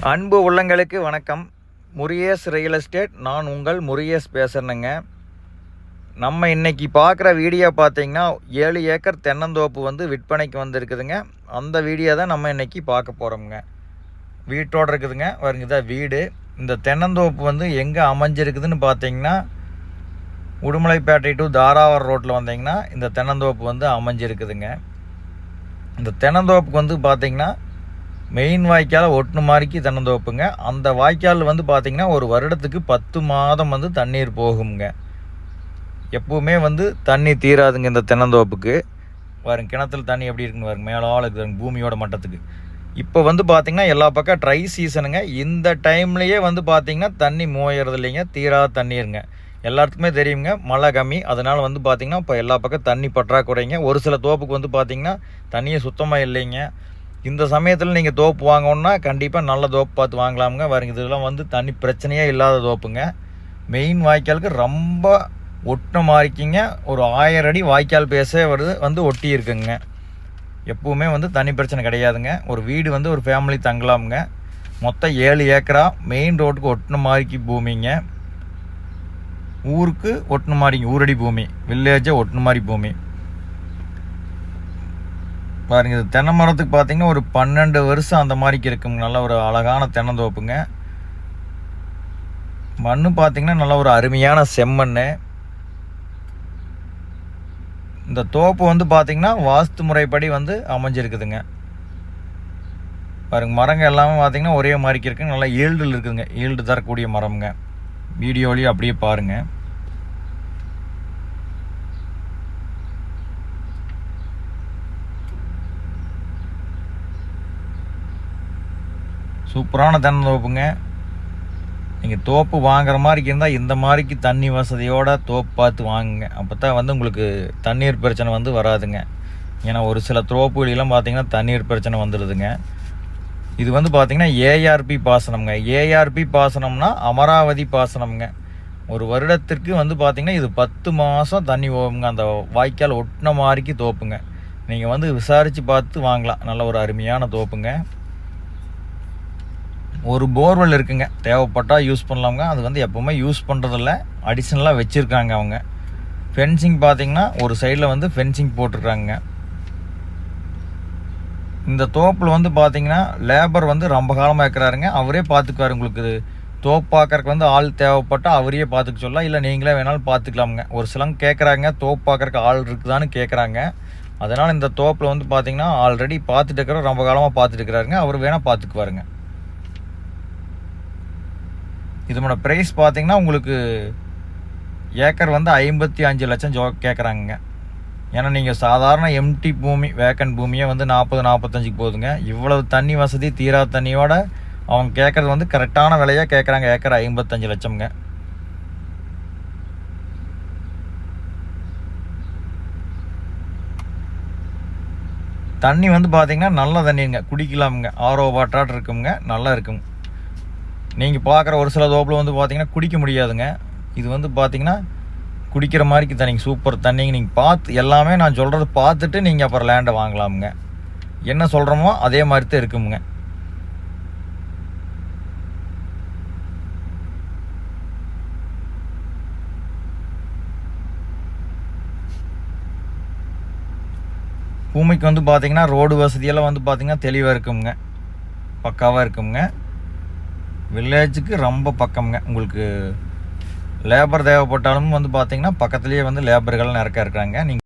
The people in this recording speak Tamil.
அன்பு உள்ளங்களுக்கு வணக்கம். முரியேஸ் ரியல் எஸ்டேட் நான் உங்கள் முரியஸ் பேசுகிறேங்க நம்ம இன்னைக்கு பார்க்குற வீடியோ பார்த்தீங்கன்னா ஏழு ஏக்கர் தென்னந்தோப்பு வந்து விற்பனைக்கு வந்திருக்குதுங்க. அந்த வீடியோ தான் நம்ம இன்றைக்கி பார்க்க போகிறோமுங்க வீட்டோடு இருக்குதுங்க. பாருங்க வீடு. இந்த தென்னந்தோப்பு வந்து எங்கே அமைஞ்சிருக்குதுன்னு பார்த்தீங்கன்னா உடுமலைப்பேட்டை டு தாராவரம் ரோட்டில் வந்தீங்கன்னா இந்த தென்னந்தோப்பு வந்து அமைஞ்சிருக்குதுங்க. இந்த தென்னந்தோப்புக்கு வந்து பார்த்தீங்கன்னா மெயின் வாய்க்கால் ஒட்டுன மாதிரிக்கு தென்னந்தோப்புங்க அந்த வாய்க்கால் வந்து பார்த்திங்கன்னா ஒரு வருடத்துக்கு பத்து மாதம் வந்து தண்ணீர் போகுங்க. எப்பவுமே வந்து தண்ணி தீராதுங்க இந்த தென்னந்தோப்புக்கு பாருங்க கிணத்துல தண்ணி எப்படி இருக்குன்னு பாருங்க. மேலால் இருக்குதுங்க பூமியோட மட்டத்துக்கு. இப்போ வந்து பார்த்திங்கன்னா எல்லா பக்கம் ட்ரை சீசனுங்க இந்த டைம்லேயே வந்து பார்த்திங்கன்னா தண்ணி மோயறது இல்லைங்க தீராத தண்ணீருங்க. எல்லாத்துக்குமே தெரியுங்க மழை கம்மி. அதனால் வந்து பார்த்திங்கன்னா இப்போ எல்லா பக்கம் தண்ணி பற்றாக்குறைங்க. ஒரு சில தோப்புக்கு வந்து பார்த்திங்கன்னா தண்ணியே சுத்தமாக இல்லைங்க. இந்த சமயத்தில் நீங்கள் தோப்பு வாங்கணுன்னா கண்டிப்பாக நல்ல தோப்பு பார்த்து வாங்கலாமுங்க. வரீங்க இதெல்லாம் வந்து தனி பிரச்சனையே இல்லாத தோப்புங்க. மெயின் வாய்க்காலுக்கு ரொம்ப ஒட்டின மாதிரிக்கிங்க ஒரு ஆயிரம் அடி வாய்க்கால் பேச வருது வந்து ஒட்டி இருக்குங்க. எப்பவுமே வந்து தனி பிரச்சனை கிடையாதுங்க. ஒரு வீடு வந்து ஒரு ஃபேமிலி தங்கலாமுங்க. மொத்தம் ஏழு ஏக்கரா மெயின் ரோட்டுக்கு ஒட்டின மாதிரிக்கு பூமிங்க. ஊருக்கு ஒட்டின மாதிரிங்க ஊரடி பூமி. வில்லேஜை ஒட்டின மாதிரி பூமி. பாருங்க இது தென்னை மரத்துக்கு பார்த்தீங்கன்னா ஒரு பன்னெண்டு வருஷம் அந்த மாதிரிக்கு இருக்குங்க. நல்ல ஒரு அழகான தென்னந்தோப்புங்க. மண்ணு பார்த்தீங்கன்னா நல்ல ஒரு அருமையான செம்மண் இந்த தோப்பு வந்து பார்த்தீங்கன்னா வாஸ்து முறைப்படி வந்து அமைஞ்சிருக்குதுங்க. பாருங்க மரங்கள் எல்லாமே பார்த்தீங்கன்னா ஒரே மாதிரிக்கு இருக்குங்க. நல்லா ஈல்டில் இருக்குதுங்க. ஈல்டு தரக்கூடிய மரம்ங்க. வீடியோலையும் அப்படியே பாருங்கள் சூப்பரான தென்னை தோப்புங்க. நீங்கள் தோப்பு வாங்குற மாதிரி இருந்தால் இந்த மாதிரிக்கு தண்ணி வசதியோட தோப்பு பார்த்து வாங்குங்க. அப்போ தான் வந்து உங்களுக்கு தண்ணீர் பிரச்சனை வந்து வராதுங்க. ஏன்னா ஒரு சில தோப்புகளெலாம் பார்த்தீங்கன்னா தண்ணீர் பிரச்சனை வந்துடுதுங்க இது வந்து பார்த்திங்கன்னா ஏஆர்பி பாசனம்ங்க. ஏஆர்பி பாசனம்னா அமராவதி பாசனம்ங்க. ஒரு வருடத்திற்கு வந்து பார்த்தீங்கன்னா இது பத்து மாதம் தண்ணி போகுங்க அந்த வாய்க்கால் ஒட்டின மாதிரிக்கு தோப்புங்க. நீங்கள் வந்து விசாரித்து பார்த்து வாங்கலாம். நல்ல ஒரு அருமையான தோப்புங்க. ஒரு போர்வெல் இருக்குங்க. தேவைப்பட்டால் யூஸ் பண்ணலாமுங்க. அது வந்து எப்போவுமே யூஸ் பண்ணுறதில்ல அடிஷ்னலாக வச்சுருக்காங்க அவங்க. ஃபென்சிங் பார்த்தீங்கன்னா ஒரு சைடில் வந்து ஃபென்சிங் போட்டிருக்காங்க. இந்த தோப்பில் வந்து பார்த்திங்கன்னா லேபர் வந்து ரொம்ப காலமாக இருக்கிறாருங்க. அவரே பார்த்துக்குவார் உங்களுக்கு தோப்பு பார்க்கறக்கு வந்து ஆள் தேவைப்பட்டால் அவரையே பார்த்துக்க சொல்லலாம். இல்லை நீங்களே வேணாலும் பார்த்துக்கலாமுங்க ஒரு சிலங்க கேட்குறாங்க தோப்பு பார்க்குறக்கு ஆள் இருக்குதான்னு கேட்குறாங்க அதனால் இந்த தோப்பில் வந்து பார்த்திங்கன்னா ஆல்ரெடி பார்த்துட்டு இருக்கிற ரொம்ப காலமாக பார்த்துட்டு இருக்கிறாருங்க. அவர் வேணால் பார்த்துக்குவாருங்க இதனோட ப்ரைஸ் பார்த்திங்கன்னா உங்களுக்கு ஏக்கர் வந்து ஐம்பத்தி அஞ்சு லட்சம் ஜோ கேட்குறாங்க ஏன்னா நீங்கள் சாதாரண எம்டி பூமி வேக்கன் பூமியே வந்து நாற்பது நாற்பத்தஞ்சுக்கு போகுதுங்க இவ்வளவு தண்ணி வசதி தீரா தண்ணியோட அவங்க கேட்குறது வந்து கரெக்டான விலையாக கேட்குறாங்க ஏக்கர் ஐம்பத்தஞ்சு லட்சம்ங்க. தண்ணி வந்து பார்த்தீங்கன்னா நல்ல தண்ணிங்க. குடிக்கலாமுங்க. ஆரோ வாட்டராட் இருக்குங்க. நல்லா இருக்குங்க. நீங்கள் பார்க்குற ஒரு சில தோப்பில் வந்து பார்த்தீங்கன்னா குடிக்க முடியாதுங்க. இது வந்து பார்த்தீங்கன்னா குடிக்கிற மாதிரிக்கு தண்ணிங்க சூப்பர் தண்ணிங்க. நீங்கள் பார்த்து எல்லாமே நான் சொல்கிறது பார்த்துட்டு நீங்கள் அப்புறம் லேண்டை வாங்கலாமுங்க. என்ன சொல்கிறோமோ அதே மாதிரி தான் இருக்குமுங்க. பூமிக்கு வந்து பார்த்திங்கன்னா ரோடு வசதியெல்லாம் வந்து பார்த்தீங்கன்னா தெளிவாக இருக்குங்க பக்காவாக இருக்குங்க வில்லேஜுக்கு ரொம்ப பக்கம்ங்க. உங்களுக்கு லேபர் தேவைப்பட்டாலும் வந்து பார்த்திங்கன்னா பக்கத்துலேயே வந்து லேபர்கள் நிறைய இருக்காங்க நீங்கள்